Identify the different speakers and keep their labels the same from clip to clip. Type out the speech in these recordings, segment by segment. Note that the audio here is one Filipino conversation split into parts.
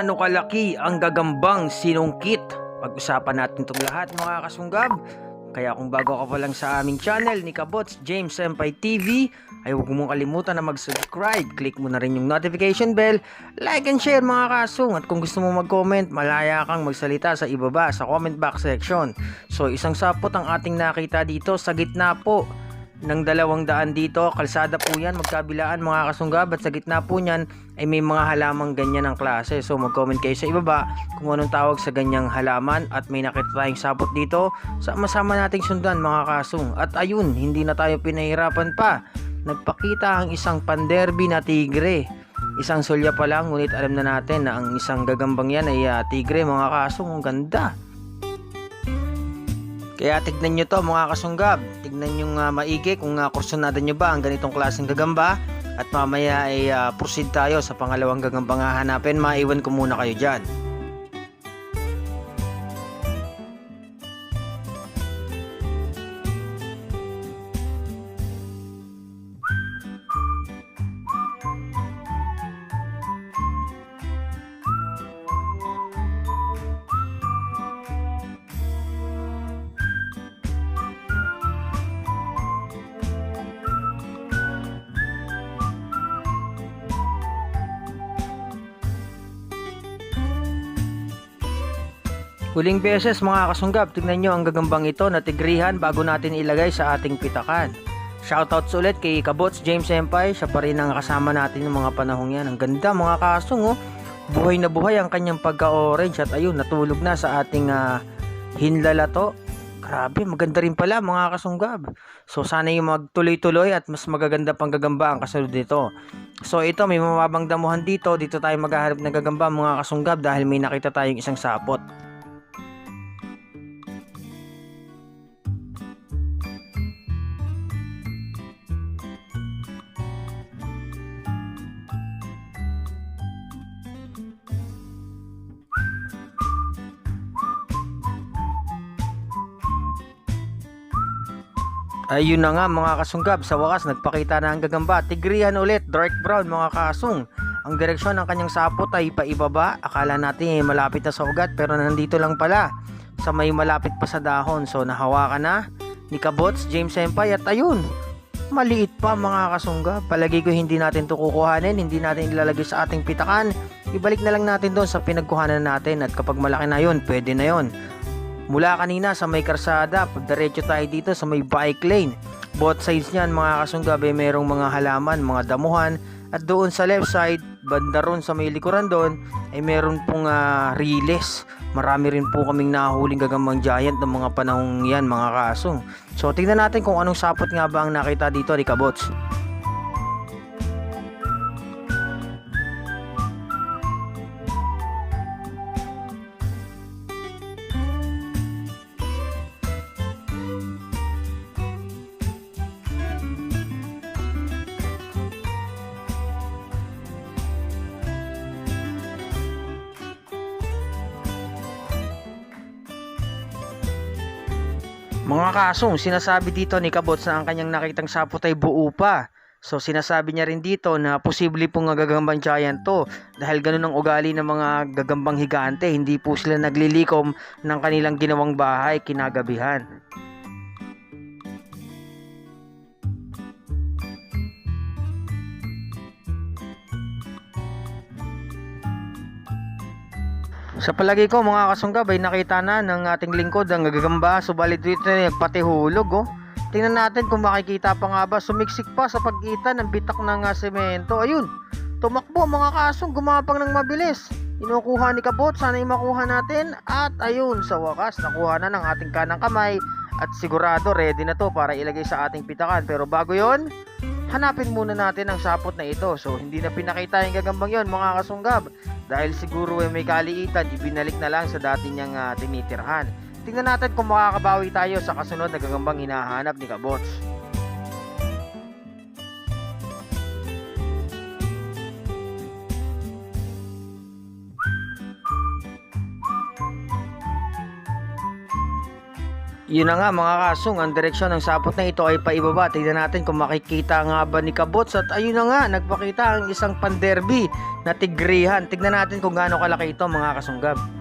Speaker 1: Gaano kalaki ang gagambang sinungkit? Pag-usapan natin itong lahat mga kasunggab. Kaya kung bago ka pa lang sa aming channel ni Kabots James Senpai TV, ay huwag mong kalimutan na mag-subscribe. Click mo na rin yung notification bell, like and share mga kasung. At kung gusto mo mag-comment, malaya kang magsalita sa ibaba sa comment box section. So isang sapot ang ating nakita dito sa gitna po ng dalawang daan dito. Kalsada po yan, magkabilaan mga kasunggab at sa gitna po niyan ay may mga halamang ganyan ng klase. So mag-comment kayo sa ibaba kung anong tawag sa ganyang halaman at may nakita tayong sapot dito. Sama-sama nating sundan mga kasung. At ayun, hindi na tayo pinahirapan pa. Nagpakita ang isang panderby na tigre. Isang sulya pa lang, ngunit alam na natin na ang isang gagambang yan ay ah, tigre mga kasung. Ang ganda. Kaya tignan nyo to mga kasunggab. Tignan nyo nga maigi kung uh, kursunada nyo ba ang ganitong klaseng gagamba. At mamaya ay uh, proceed tayo sa pangalawang gagamba nga hanapin. Maiwan ko muna kayo dyan. Huling beses mga kasunggab, tignan nyo ang gagambang ito na tigrihan bago natin ilagay sa ating pitakan. Shoutouts ulit kay Kabots James Senpai, siya pa rin ang kasama natin ng mga panahong yan. Ang ganda mga kasung oh. Buhay na buhay ang kanyang pagka-orange at ayun, natulog na sa ating uh, hinlalato. Grabe, maganda rin pala mga kasunggab. So sana yung magtuloy-tuloy at mas magaganda pang gagamba ang kasunod nito. So ito, may mababang damuhan dito. Dito tayo maghahanap ng gagamba mga kasunggab dahil may nakita tayong isang sapot. Ayun na nga mga kasunggab, sa wakas nagpakita na ang gagamba. Tigrihan ulit, dark brown mga kasung. Ang direksyon ng kanyang sapot ay paibaba. Akala natin eh, malapit na sa ugat pero nandito lang pala. Sa may malapit pa sa dahon. So nahawakan na ni Kabots, James Senpai at ayun. Maliit pa mga kasungga. Palagi ko hindi natin to kukuhanin, hindi natin ilalagay sa ating pitakan. Ibalik na lang natin doon sa pinagkuhanan natin at kapag malaki na yon, pwede na yon. Mula kanina sa may karsada, pagdiretso tayo dito sa may bike lane. Both sides niyan mga kasunggab ay merong mga halaman, mga damuhan. At doon sa left side, banda ron sa may likuran doon, ay meron pong uh, riles. Marami rin po kaming nahuling gagambang giant ng mga panahong yan mga kasong. So tingnan natin kung anong sapot nga ba ang nakita dito ni Kabots. Mga kasong, sinasabi dito ni Kabots na ang kanyang nakitang sapot ay buo pa. So sinasabi niya rin dito na posible pong gagambang giant to dahil ganun ang ugali ng mga gagambang higante. Hindi po sila naglilikom ng kanilang ginawang bahay kinagabihan. Sa palagi ko mga kasunggab ay nakita na ng ating lingkod ang gagamba subalit dito na nagpatihulog oh. Tingnan natin kung makikita pa nga ba sumiksik pa sa pagitan ng bitak ng uh, semento. Ayun, tumakbo mga kasong gumapang ng mabilis. Inukuha ni Kabot, sana yung makuha natin. At ayun, sa wakas, nakuha na ng ating kanang kamay. At sigurado ready na to para ilagay sa ating pitakan. Pero bago yon hanapin muna natin ang sapot na ito. So, hindi na pinakita yung gagambang yon mga kasunggab. Dahil siguro ay may kaliitan, ibinalik na lang sa dati niyang uh, tinitirhan. Tingnan natin kung makakabawi tayo sa kasunod na gagambang hinahanap ni Kabots. Yun na nga mga kasong, ang direksyon ng sapot na ito ay paibaba. Tignan natin kung makikita nga ba ni Kabots. At ayun na nga, nagpakita ang isang panderby na tigrihan. Tignan natin kung gaano kalaki ito mga kasunggab.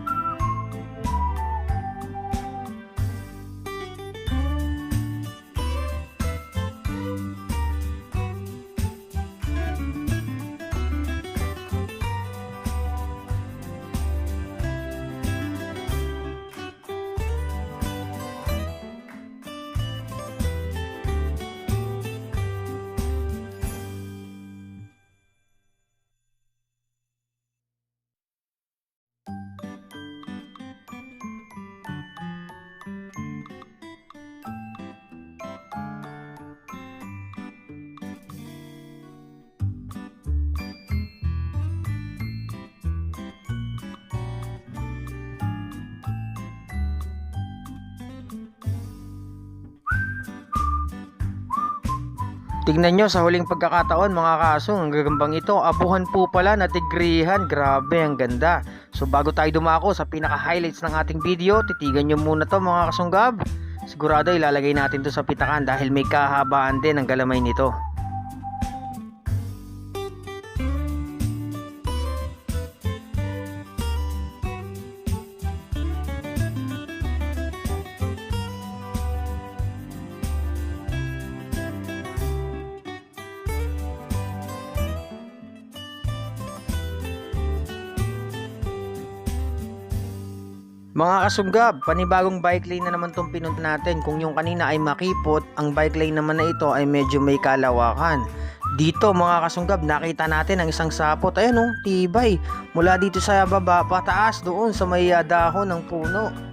Speaker 1: Tignan nyo sa huling pagkakataon mga kasong, ang gagambang ito, abuhan po pala na tigrihan. Grabe, ang ganda. So bago tayo dumako sa pinaka-highlights ng ating video, titigan nyo muna to mga kasunggab. Sigurado ilalagay natin to sa pitakan dahil may kahabaan din ang galamay nito. Mga kasunggab, panibagong bike lane na naman itong pinunta natin. Kung yung kanina ay makipot, ang bike lane naman na ito ay medyo may kalawakan. Dito mga kasunggab, nakita natin ang isang sapot. Ayan o, tibay. Mula dito sa baba, pataas doon sa may ah, dahon ng puno.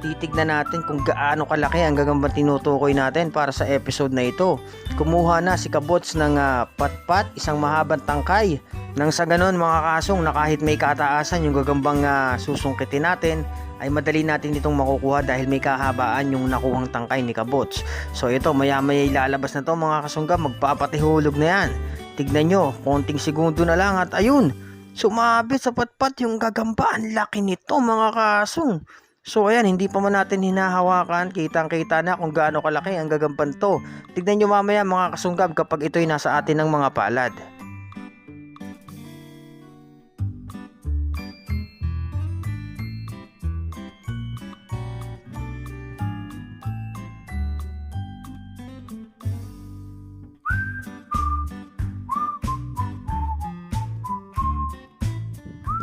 Speaker 1: Titignan natin kung gaano kalaki ang gagambang tinutukoy natin para sa episode na ito. Kumuha na si Kabots ng ah, patpat, isang mahabang tangkay. Nang sa ganon mga kasong na kahit may kataasan yung gagambang ah, susungkitin natin, ay madali natin itong makukuha dahil may kahabaan yung nakuhang tangkay ni Kabots. So ito, maya maya ilalabas na to mga kasungga, magpapatihulog na yan. Tignan nyo, konting segundo na lang at ayun, sumabit sa patpat yung gagamba. Ang laki nito mga kasong. So ayan, hindi pa man natin hinahawakan, kitang kita na kung gaano kalaki ang gagampan to. Tignan nyo mamaya mga kasunggab kapag ito'y nasa atin ng mga palad.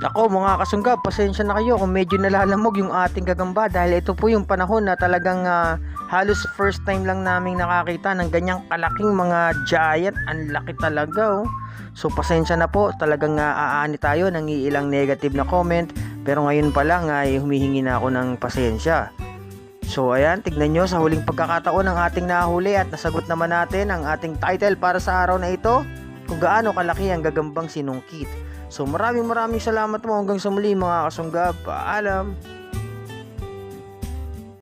Speaker 1: Ako mga kasunggab, pasensya na kayo kung medyo nalalamog yung ating gagamba dahil ito po yung panahon na talagang ah, halos first time lang namin nakakita ng ganyang kalaking mga giant. Ang laki talaga oh. So pasensya na po, talagang uh, aani tayo ng ilang negative na comment pero ngayon pa lang ay humihingi na ako ng pasensya. So ayan, tignan nyo sa huling pagkakataon ng ating nahuli at nasagot naman natin ang ating title para sa araw na ito kung gaano kalaki ang gagambang sinungkit. So maraming maraming salamat mo hanggang sa muli mga kasunggab. Paalam!